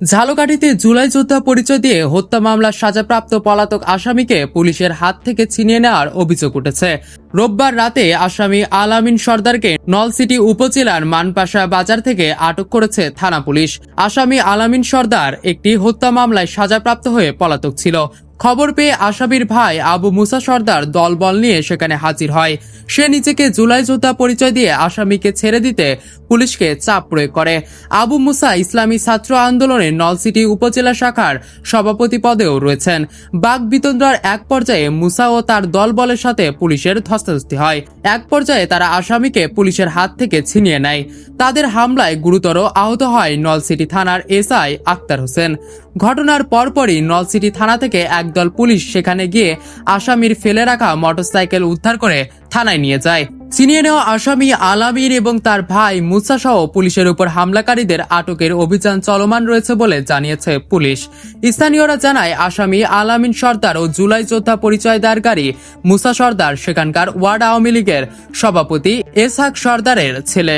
ঝালকাঠিতে জুলাই যোদ্ধা পরিচয় দিয়ে হত্যা মামলার সাজাপ্রাপ্ত পলাতক আসামিকে পুলিশের হাত থেকে ছিনিয়ে নেওয়ার অভিযোগ উঠেছে। রোববার রাতে আসামি আলামিন সর্দারকে নলসিটি উপজেলার মানপাশা বাজার থেকে আটক করেছে থানা পুলিশ। আসামি আলামিন সর্দার একটি হত্যা মামলায় সাজাপ্রাপ্ত হয়ে পলাতক ছিল। খবর পেয়ে আসামির ভাই আবু মুসা সর্দার দলবল নিয়ে সেখানে হাজির হয়। সে নিজেকে জুলাই যোদ্ধা পরিচয় দিয়ে আসামিকে ছেড়ে দিতে পুলিশকে চাপ প্রয়োগ করে। আবু মুসা ইসলামী ছাত্র আন্দোলনের নলসিটি উপজেলা শাখার সভাপতি পদেও রয়েছেন। বাঘ বিতন্দ্রার এক পর্যায়ে মুসা ও তার দলবলের সাথে পুলিশের ধস্তাধস্তি হয়। এক পর্যায়ে তারা আসামিকে পুলিশের হাত থেকে ছিনিয়ে নেয়। তাদের হামলায় গুরুতর আহত হয় নলসিটি থানার এসআই আক্তার হোসেন। ঘটনার পরপরই নলসিটি থানা থেকে একদল পুলিশ সেখানে গিয়ে আসামির ফেলে রাখা মোটরসাইকেল উদ্ধার করে থানায় নিয়ে যায়। ছিনিয়ে নেওয়া আসামি আলামির এবং তার ভাই মুসা সহ পুলিশের উপর হামলাকারীদের আটকের অভিযান চলমান রয়েছে বলে জানিয়েছে পুলিশ। স্থানীয়রা জানায়, আসামি আলামিন সর্দার ও জুলাই যোদ্ধা পরিচয় দারকারী মুসা সর্দার সেখানকার ওয়ার্ড আওয়ামী লীগের সভাপতি এসহাক সর্দারের ছেলে।